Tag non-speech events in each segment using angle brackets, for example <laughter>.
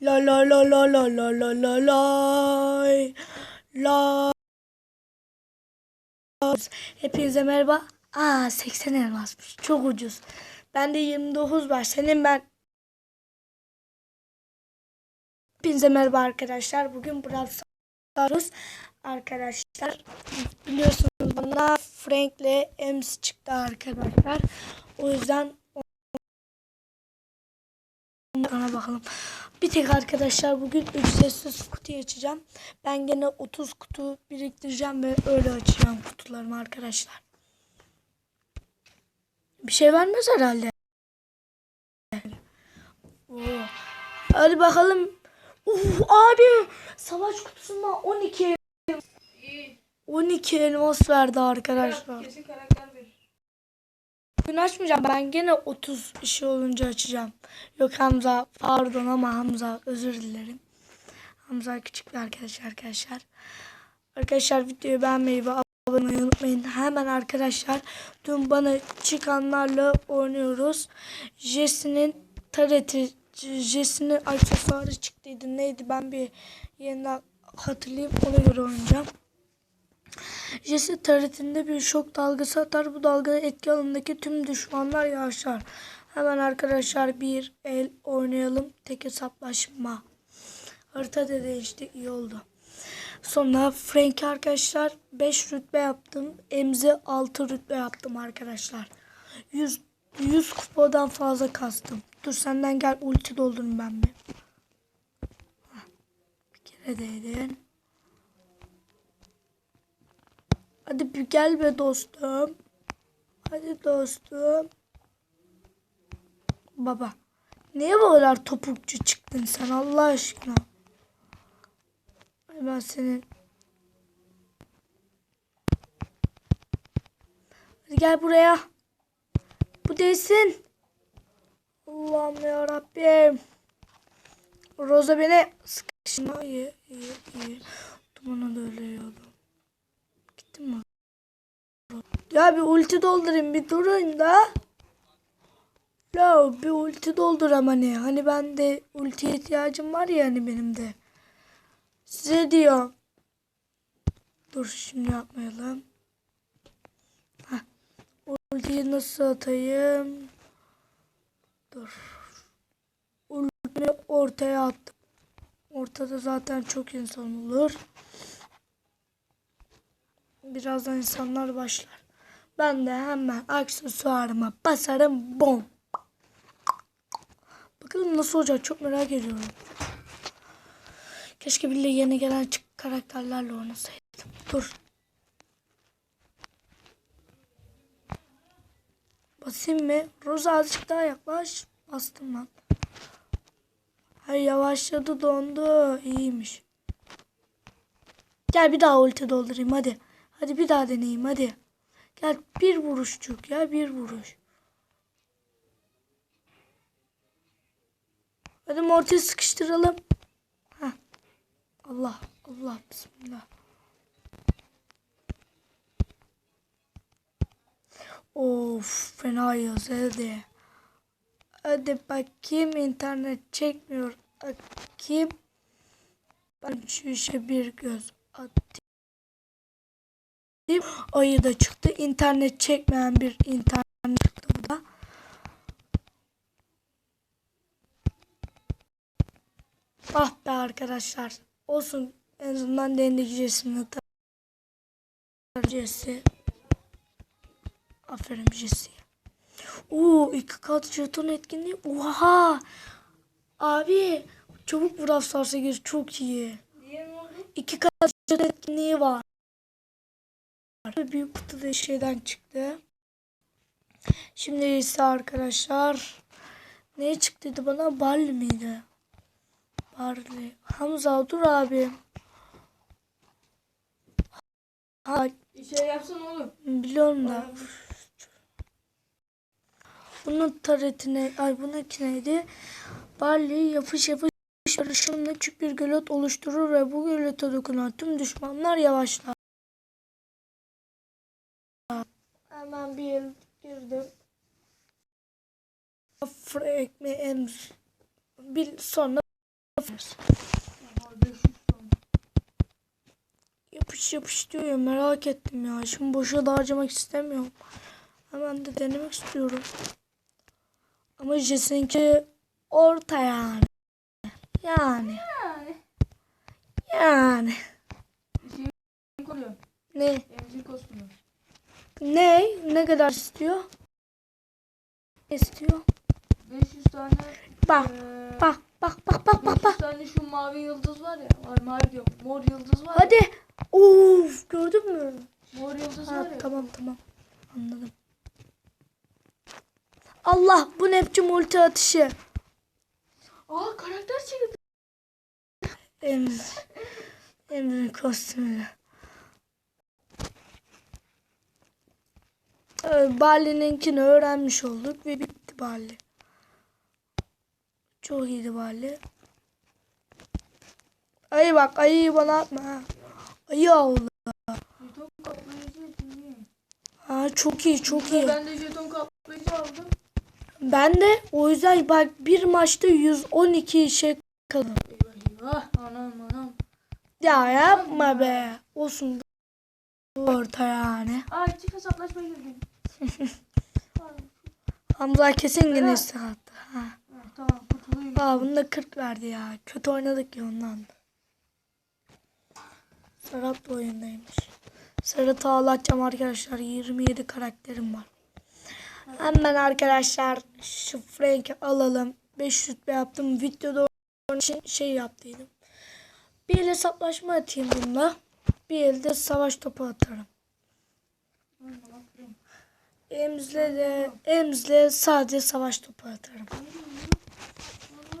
La la la la la la la la lay. La. Hepinize merhaba. Aa 80 elmasmış. Çok ucuz. Bende 29 var. Senin ben Hepinize merhaba arkadaşlar. Bugün Brawl Stars arkadaşlar. Biliyorsunuz bana Frank'le Ems çıktı arkadaşlar. O yüzden ona bakalım. Bir tek arkadaşlar bugün ücretsiz kutu açacağım. Ben gene 30 kutu biriktireceğim ve öyle açacağım kutularımı arkadaşlar. Bir şey vermez herhalde. Oo. Hadi bakalım. Uf abi savaş kutusundan 12 İyi. 12 elmas verdi arkadaşlar. Bugün açmayacağım. Ben gene 30 işi olunca açacağım. Yok Hamza pardon ama Hamza özür dilerim. Hamza küçük bir arkadaş arkadaşlar. Arkadaşlar videoyu beğenmeyi ve abone olmayı unutmayın. Hemen arkadaşlar dün bana çıkanlarla oynuyoruz. Jesse'nin tareti Jesse'nin aksesuarı çıktıydı. Neydi ben bir yeniden hatırlayayım ona göre oynayacağım. Jesse taretinde bir şok dalgası atar. Bu dalga etki alanındaki tüm düşmanlar yavaşlar. Hemen arkadaşlar bir el oynayalım. Tek hesaplaşma. Harita da değişti. iyi oldu. Sonra Frank arkadaşlar 5 rütbe yaptım. Emzi 6 rütbe yaptım arkadaşlar. 100, 100 kupadan fazla kastım. Dur senden gel ulti doldurun ben bir. Bir kere değdin. Hadi bir gel be dostum. Hadi dostum. Baba. Niye bu kadar topukçu çıktın sen Allah aşkına? Ben senin. Hadi gel buraya. Bu değilsin. Allah'ım ya Rabbim. Roza beni sıkışma. İyi, iyi, iyi. Dumana da öyle yiyordum. Gittin mi? Ya bir ulti doldurayım bir durun da. Ya bir ulti doldur ama ne? Hani ben de ultiye ihtiyacım var ya hani benim de. Size diyor. Dur şimdi yapmayalım. Heh. Ultiyi nasıl atayım? Dur. Ultimi ortaya attım. Ortada zaten çok insan olur. Birazdan insanlar başlar. Ben de hemen aksesuarıma basarım. Bom. Bakalım nasıl olacak çok merak ediyorum. Keşke bile yeni gelen karakterlerle oynasaydım. Dur. Basayım mı? Rosa azıcık daha yaklaş. Bastım lan. Hayır yavaşladı dondu. İyiymiş. Gel bir daha ulti doldurayım hadi. Hadi bir daha deneyeyim hadi. Gel bir vuruşçuk ya bir vuruş. Hadi ortaya sıkıştıralım. Heh. Allah Allah bismillah. Of fena yazıldı. Hadi bakayım internet çekmiyor. Bakayım. Ben şu işe bir göz atayım. Ayı da çıktı. İnternet çekmeyen bir internet çıktı bu da. Ah be arkadaşlar. Olsun en azından deneyeceğiz. Jesse. Aferin Jesse'ye. Oo iki kat jeton etkinliği. Oha. Abi çabuk Brawl Stars'a gir. Çok iyi. İki kat jeton etkinliği var. Büyük kutuda şeyden çıktı. Şimdi ise arkadaşlar ne çıktıydı bana? Barley miydi? Barley. Hamza dur abi. Ha, Şey yapsan oğlum. biliyorum da. Bunun taretine, ay bununki neydi? Barley yapış yapış karışımla küçük bir gölet oluşturur ve bu gölete dokunan tüm düşmanlar yavaşlar. Girdim. Frank mi Ems? Bir sonra Nasıl? Aha 500 tane. Yapış yapış diyor ya merak ettim ya. Şimdi boşa da harcamak istemiyorum. Hemen de denemek istiyorum. Ama Jesse'ninki orta yani. Yani. Yani. Yani. Ne? Emzir kostümü. Ne? Ne kadar istiyor? Ne istiyor? 500 tane. Bak. eee, Bak bak bak bak bak 500 bak. tane şu mavi yıldız var ya. Var mavi diyorum. Mor yıldız var Hadi. ya. Uf gördün mü? Mor yıldız Ha, var ya. tamam tamam. Anladım. Allah bu Neptün multi atışı. Aa karakter çıktı. Emir. Emir'in kostümü. Bali'ninkini öğrenmiş olduk ve bitti Bali. Çok iyiydi Bali. Ayı bak ayıyı bana atma ha. Ayı avla. Jeton kaplayıcı değil. Ha çok iyi çok iyi. Ben de jeton kaplayıcı aldım. Ben de o yüzden bak bir maçta 112 şey kaldım. Eyvah. Anam anam. Ya yapma be. Olsun orta yani. Aa çift hesaplaşma girdim. <laughs> Hamza kesin gene Berat. istek attı. Ha. Tamam kurtulayım. Aa bunu da 40 verdi ya. Kötü oynadık ya ondan. Serhat da oyundaymış. Serhat'ı ağlatacağım arkadaşlar. 27 karakterim var. Hemen arkadaşlar şu Frank'i alalım. 5 rütbe yaptım. Videoda onun için şey yaptıydım. Bir el hesaplaşma atayım bununla. Bir elde savaş topu atarım. Emzle de Emzle sadece savaş topu atarım.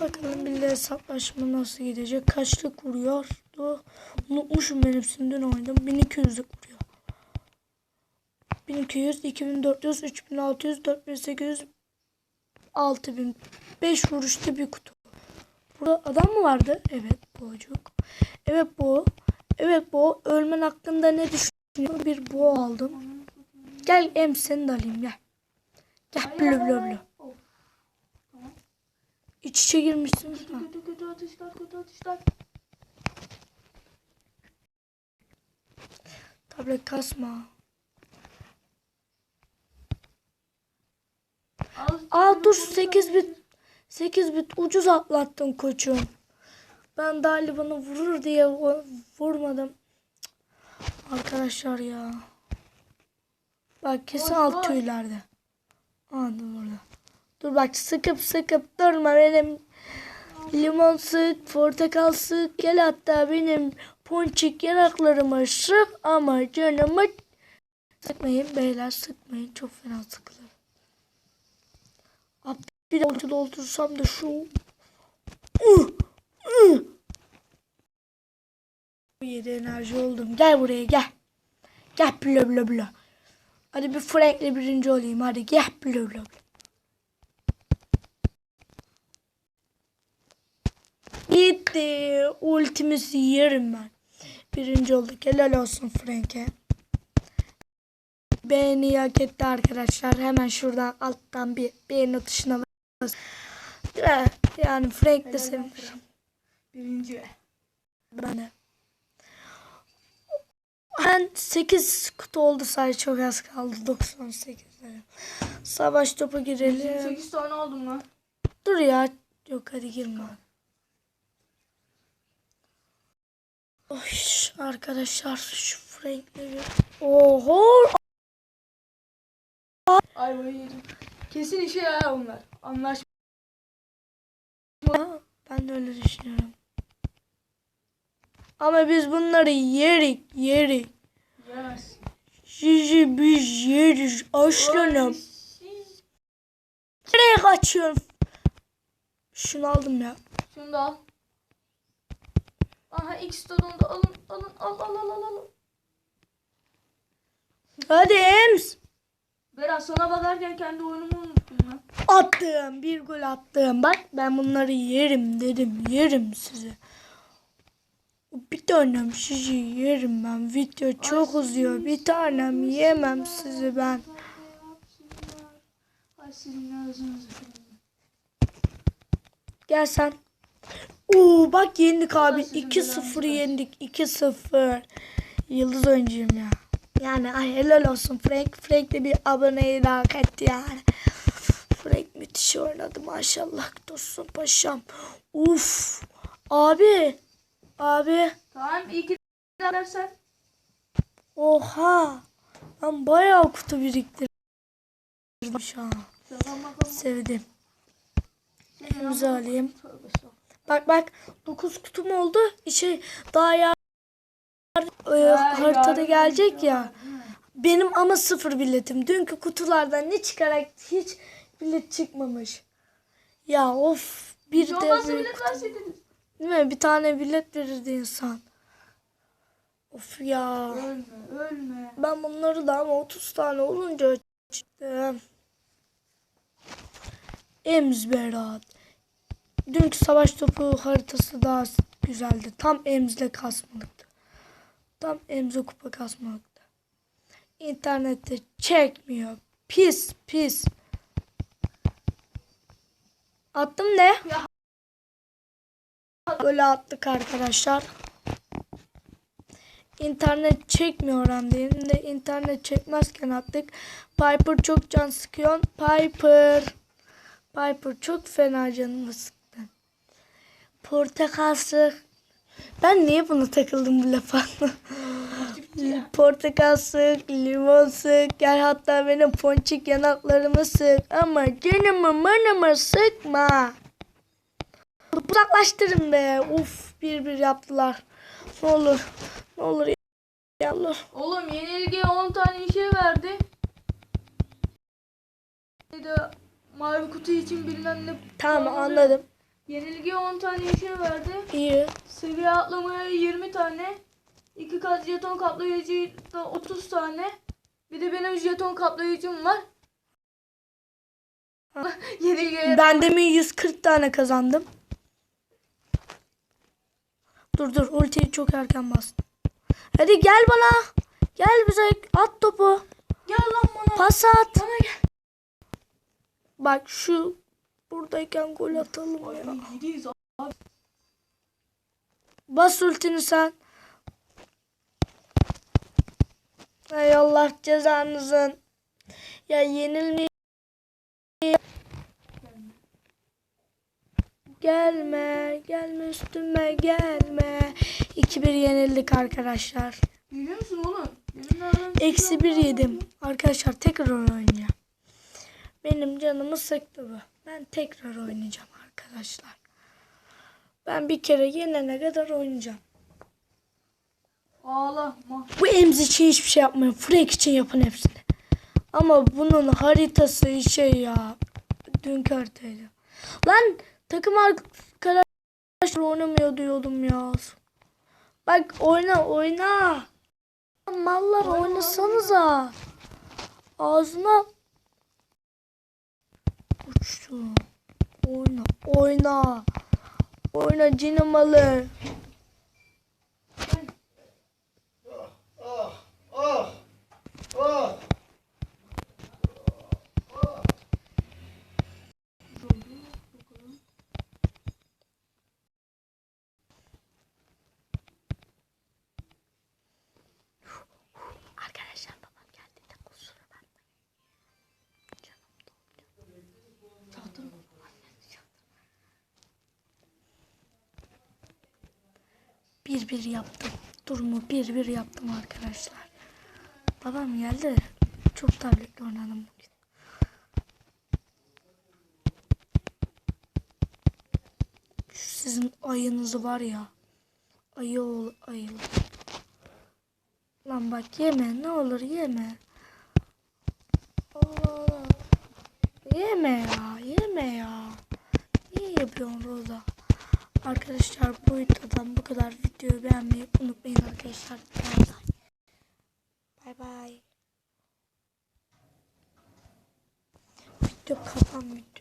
Bakalım bir de hesaplaşma nasıl gidecek. Kaçlık vuruyordu. Unutmuşum ben hepsini dün oynadım. 1200'lük vuruyor. 1200, 2400, 3600, 4800, 6000. 5 vuruşta bir kutu. Burada adam mı vardı? Evet boğacık. Evet bu. Evet bu. Ölmen hakkında ne düşünüyor? Bir boğa aldım. Gel em seni de alayım gel. Gel blö blö blö. İç içe girmişsiniz. Ha. Kötü kötü atışlar kötü atışlar. Tablet kasma. Al, Aa dur 8 bit 8 bit ucuz atlattın koçum. Ben Dali bana vurur diye vu- vurmadım. Arkadaşlar ya. Bak kesin alt tüylerde. Aa dur burada. Dur bak sıkıp sıkıp durma benim. Limon sık, portakal sık, gel hatta benim ponçik yanaklarıma sık ama canımı sıkmayın beyler sıkmayın çok fena sıkılır. Abi bir de ulti doldursam da şu Uh, uh. Yedi enerji oldum. Gel buraya gel. Gel blö blö blö. Hadi bir Frank'le birinci olayım. Hadi gel blö. Gitti. Ultimizi yerim ben. Birinci olduk. Helal olsun Frank'e. Beğeni hak etti arkadaşlar. Hemen şuradan alttan bir beğeni tuşuna bas. Ya, Yani Frank de olsun. Birinci. Ben de. Ben 8 kutu oldu sadece çok az kaldı 98. Savaş topu girelim. 8 tane aldım lan. Dur ya. Yok hadi girme. Oy, arkadaşlar şu Frank'le bir... Oho! Ayvayı yedim. Kesin işe yarar onlar. Anlaşma. Ben de öyle düşünüyorum. Ama biz bunları yerik yerik. Sizi biz yeriz aslanım. Nereye kaçıyorum? Şunu aldım ya. Şunu da al. Aha X onu da alın alın al al al al al. Hadi Ems. Berat sana bakarken kendi oyunumu unuttum lan. Attım. Bir gol attım. Bak ben bunları yerim dedim. Yerim sizi. Bir tanem sizi yerim ben. Video çok uzuyor. Bir tanem yemem sizi ben. Gel sen. Oo bak yendik abi. sizin 2-0 belanızı yendik. 2-0. Yıldız oyuncuyum ya. Yani ay helal olsun Frank. Frank de bir aboneyi hak etti yani. Frank müthiş oynadı maşallah dostum paşam. Uf. Abi. Abi. Tamam iyi ki dersen. Oha. Ben bayağı kutu biriktirdim şu an. Sevdim. Alayım. Tövbe estağfurullah. Bak bak 9 kutum oldu. Şey daha ya e, Ha, haritada gelecek ya. Benim ama sıfır biletim. Dünkü kutulardan ne çıkarak hiç bilet çıkmamış. Ya of bir Hiç de olmazsa büyük bile kutu. verseydiniz. Değil mi? Bir tane bilet verirdi insan. Of ya. Ölme ölme. Ben bunları da ama 30 tane olunca açtım. Ems Berat. Dünkü savaş topu haritası daha güzeldi. Tam Ems'le kasmalıktı. Tam Ems'e kupa kasmalıktı. İnternette çekmiyor. Pis pis. Attım ne? Ya. Böyle attık arkadaşlar. İnternet çekmiyor hem de. İnternet çekmezken attık. Piper çok can sıkıyor. Piper. Piper çok fena canımı sıktı. Portakal. Ben niye buna takıldım bu lafa? <laughs> Portakal sık, limon sık, gel hatta benim ponçik yanaklarımı sık ama canımı manımı sıkma. Uzaklaştırın be. Uf bir bir yaptılar. Ne olur. Ne olur ya Allah. Oğlum yenilgiye 10 tane işe verdi. Bir de mavi kutu için bilmem ne. Tamam anladım. Yenilgiye 10 tane işe verdi. İyi. Seviye atlamaya 20 tane. 2 kat jeton kaplayıcı da 30 tane. Bir de benim jeton kaplayıcım var. <laughs> Yenilgiye Ben demin 140 tane kazandım. Dur dur ultiyi çok erken bastım. Hadi gel bana. Gel bize at topu. Gel lan bana. Pas at. Bana gel. Bak şu buradayken gol atalım ya. Gidiyiz abi. Bas ultini sen. Ay Allah cezanızın. Ya yenilmeyi Gelme, gelme üstüme gelme. 2-1 yenildik arkadaşlar. Biliyor musun oğlum? Eksi 1 yedim. Arkadaşlar tekrar oynayacağım. Benim canımı sıktı bu. Ben tekrar oynayacağım arkadaşlar. Ben bir kere yenene kadar oynayacağım. Ağlama. Bu Ems için hiçbir şey yapmayın. Frank için yapın hepsini. Ama bunun haritası şey ya. Dünkü haritaydı. Lan takım arkadaşlar oynamıyor diyordum ya. Bak oyna oyna. Mallar Oyna, oynasanıza. Ağzına uçtu. Oyna oyna. Oyna cini malı. Ah, ah, ah. Arkadaşlar Bir yaptım. Durumu bir bir yaptım arkadaşlar. Babam geldi çok tabletle oynadım bugün. Sizin ayınızı var ya. Ayı ol ayı. Lan bak yeme ne olur yeme. Allah Allah. Yeme ya yeme ya. Niye yapıyorsun Roza? Arkadaşlar bu videodan bu kadar videoyu beğenmeyi unutmayın arkadaşlar. Bay bay. Video kapanmıyor.